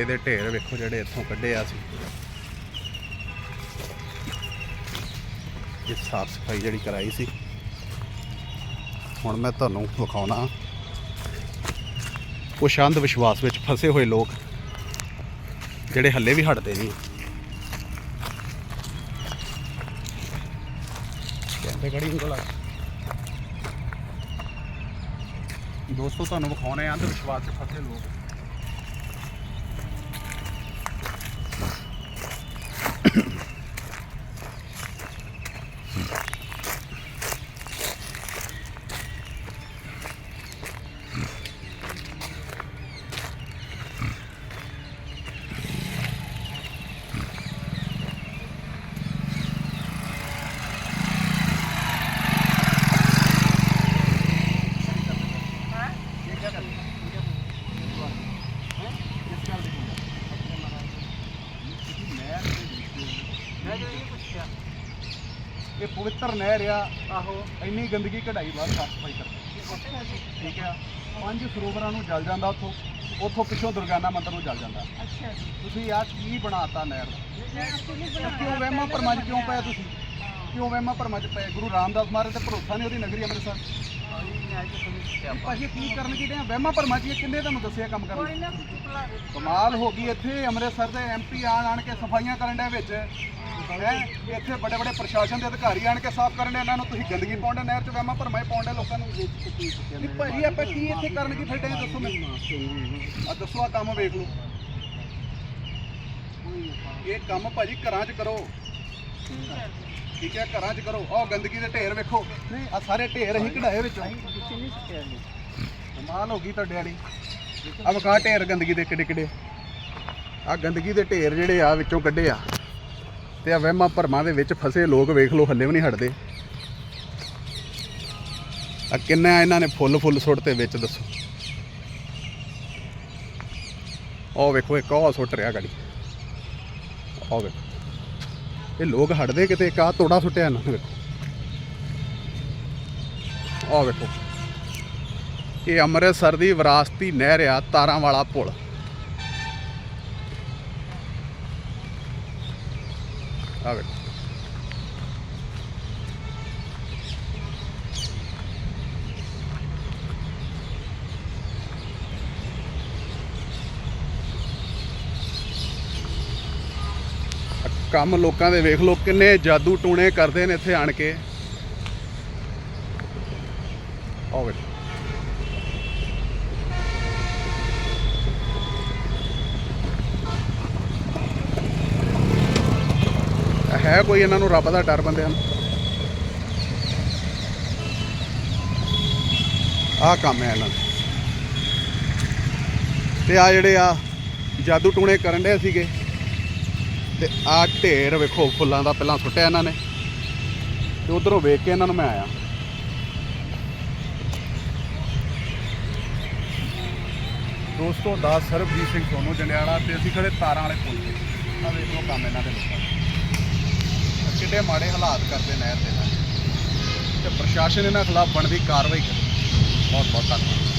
ਕੂੜੇ ਦੇ ਢੇਰ ਵੇਖੋ ਜਿਹੜੇ ਇੱਥੋਂ ਕੱਢੇ ਆ ਸੀ ਇਹ ਸਾਫ਼ ਸਫ਼ਾਈ ਜਿਹੜੀ ਕਰਾਈ ਸੀ। ਹੁਣ ਮੈਂ ਤੁਹਾਨੂੰ ਵਿਖਾਉਣਾ। ਕੁਛ ਅੰਧ ਵਿਸ਼ਵਾਸ ਵਿੱਚ ਫਸੇ ਹੋਏ ਲੋਕ, ਜਿਹੜੇ ਹੱਲੇ ਵੀ ਹਟਦੇ ਨਹੀਂ। ਕਹਿੰਦੇ ਗੜੀ ਉਂਗਲ ਦੋਸਤੋ, ਤੁਹਾਨੂੰ ਵਿਖਾਉਣੇ ਆ ਅੰਧ ਵਿਸ਼ਵਾਸ ਵਿੱਚ ਫਸੇ ਲੋਕ। ਇਹ ਪਵਿੱਤਰ ਨਹਿਰ ਆ ਆਹੋ ਇੰਨੀ ਗੰਦਗੀ ਕਢਾਈ ਬਾਅਦ ਸਾਫ਼ ਸਫ਼ਾਈ ਕਰ ਠੀਕ ਆ? ਪੰਜ ਸਰੋਵਰਾਂ ਨੂੰ ਜਲ ਜਾਂਦਾ ਉੱਥੋਂ ਉੱਥੋਂ ਪਿੱਛੋਂ ਦੁਰਗਾਨਾ ਮੰਦਿਰ ਨੂੰ ਜਲ ਜਾਂਦਾ। ਅੱਛਾ ਜੀ। ਤੁਸੀਂ ਆ ਕੀ ਬਣਾਤਾ ਨਹਿਰ ਕਿਉਂ ਵਹਿਮਾਂ ਭਰਮਾਂ 'ਚ ਕਿਉਂ ਪਏ ਤੁਸੀਂ? ਕਿਉਂ ਵਹਿਮਾਂ ਭਰਮਾਂ 'ਚ ਪਏ ਗੁਰੂ ਰਾਮਦਾਸ ਮਹਾਰਾਜ ਤੇ ਭਰੋਸਾ ਨਹੀਂ ਉਹਦੀ ਨਗਰੀ ਅੰਮ੍ਰਿਤਸਰ? ਭਾਜੀ ਕੀ ਕਰਨ ਕੀ ਦੇ ਆ ਵਹਿਮਾਂ 'ਚ ਇਹ ਕਿੰਨੇ ਤੁਹਾਨੂੰ ਦੱਸਿਆ ਕੰਮ ਕਰਨ? ਕਮਾਲ ਹੋ ਗਈ ਇੱਥੇ ਅੰਮ੍ਰਿਤਸਰ ਦੇ ਐਮਪੀ ਆਣ ਆਣ ਕੇ ਸਫਾਈਆਂ ਕਰਨ ਦੇ ਵਿੱਚ। ਹੈ। ਇੱਥੇ ਵੱਡੇ ਵੱਡੇ ਪ੍ਰਸ਼ਾਸਨ ਦੇ ਅਧਿਕਾਰੀ ਆਣ ਕੇ ਸਾਫ਼ ਕਰਨ ਦੇ ਇਹਨਾਂ ਨੂੰ ਤੁਸੀਂ ਗੰਦਗੀ ਪਾਉਂਦੇ ਨਹਿਰ 'ਚ ਵਹਿਮਾਂ ਭਰਮਾਂ 'ਚ ਪਾਉਂਦੇ ਲੋਕਾਂ ਨੂੰ ਨਹੀਂ ਭਾਜੀ ਆਪਾਂ ਕੀ ਇੱਥੇ ਕਰਨ ਕੀ ਫਿਰਦੇ ਆ ਦੱਸੋ ਮੈਨੂੰ। ਆ ਦੱਸੋ ਆ ਕੰਮ ਵੇਖ ਲਓ। ਇਹ ਕੰਮ ਭਾਜੀ ਘਰਾਂ 'ਚ ਕਰੋ। ਠੀਕ ਹੈ ਘਰਾਂ 'ਚ ਕਰੋ। ਆਹ ਗੰਦਗੀ ਦੇ ਢੇਰ ਵੇਖੋ। ਨਹੀਂ ਆ ਸਾਰੇ ਢੇਰ ਅਸੀਂ ਕਢਾਏ ਵਿੱਚੋਂ। ਕਮਾਲ ਹੋ ਗਈ ਤੁਹਾਡੇ ਵਾਲੀ। ਆ ਵਕਾ ਢੇਰ ਗੰਦਗੀ ਦੇ ਕਿੱਡੇ ਕਿੱਡੇ ਆ ਗੰਦਗੀ ਦੇ ਢੇਰ ਜਿਹੜੇ ਆ ਵਿੱਚੋਂ ਕੱਢੇ ਆ। ਤੇ ਆ ਵਹਿਮਾਂ ਭਰਮਾਂ ਦੇ ਵਿੱਚ ਫਸੇ ਲੋਕ ਵੇਖ ਲਓ, ਹੱਲੇ ਵੀ ਨਹੀਂ ਹਟਦੇ। ਆ ਕਿੰਨਾ ਇਹਨਾਂ ਨੇ ਫੁੱਲ ਫੁੱਲ ਸੁੱਟ ਤੇ ਵਿੱਚ ਦੱਸੋ। ਉਹ ਵੇਖੋ, ਇੱਕ ਉਹ ਸੁੱਟ ਰਿਹਾ ਗਾੜੀ। ਉਹ ਵੇਖੋ। ਇਹ ਲੋਕ ਹਟਦੇ ਕਿਤੇ, ਇੱਕ ਆਹ ਤੋੜਾ ਸੁੱਟਿਆ ਇਹਨਾਂ ਨੇ ਵੇਖੋ। ਉਹ ਵੇਖੋ। ਇਹ ਅੰਮ੍ਰਿਤਸਰ ਦੀ ਵਿਰਾਸਤੀ ਨਹਿਰ ਆ ਤਾਰਾਂ ਵਾਲਾ ਪੁਲ। ਆ ਵੇਖੋ। ਕੰਮ ਲੋਕਾਂ ਦੇ ਵੇਖ ਲੋ ਕਿੰਨੇ ਜਾਦੂ ਟੂਣੇ ਕਰਦੇ ਨੇ ਇੱਥੇ ਆਣ ਕੇ। ਆਵੇ ਹੈ ਕੋਈ ਇਹਨਾਂ ਨੂੰ ਰੱਬ ਦਾ ਡਰ ਬੰਦਿਆਂ ਨੂੰ? ਆਹ ਕੰਮ ਹੈ ਇਹਨਾਂ ਦਾ। ਤੇ ਆ ਜਿਹੜੇ ਆ ਜਾਦੂ ਟੂਣੇ ਕਰਨ ਦੇ ਸੀਗੇ, ਤੇ ਆ ਢੇਰ ਵੇਖੋ ਫੁੱਲਾਂ ਦਾ ਪਹਿਲਾਂ ਸੁੱਟਿਆ ਇਹਨਾਂ ਨੇ। ਤੇ ਉਧਰੋਂ ਵੇਖ ਕੇ ਇਹਨਾਂ ਨੂੰ ਮੈਂ ਆਇਆ। ਦੋਸਤੋ, ਦਾਸ ਸਰਬਜੀਤ ਸਿੰਘ ਸੋਨੂ ਜੰਡਿਆਲਾ ਤੇ ਅਸੀਂ ਖੜੇ ਤਾਰਾਂ ਵਾਲੇ ਪੁੱਲ ਤੇ। ਆ ਵੇਖ ਕੰਮ ਇਹਨਾਂ ਦੇ ਲੋਕਾਂ ਦਾ ਕਿੱਡੇ ਮਾੜੇ ਹਾਲਾਤ ਕਰਦੇ ਨਹਿਰ ਦੇ ਨਾਲ। ਤੇ ਪ੍ਰਸ਼ਾਸਨ ਇਹਨਾਂ ਖਿਲਾਫ ਬਣਦੀ ਕਾਰਵਾਈ ਕਰੇ। ਬਹੁਤ ਬਹੁਤ ਧੰਨਵਾਦ।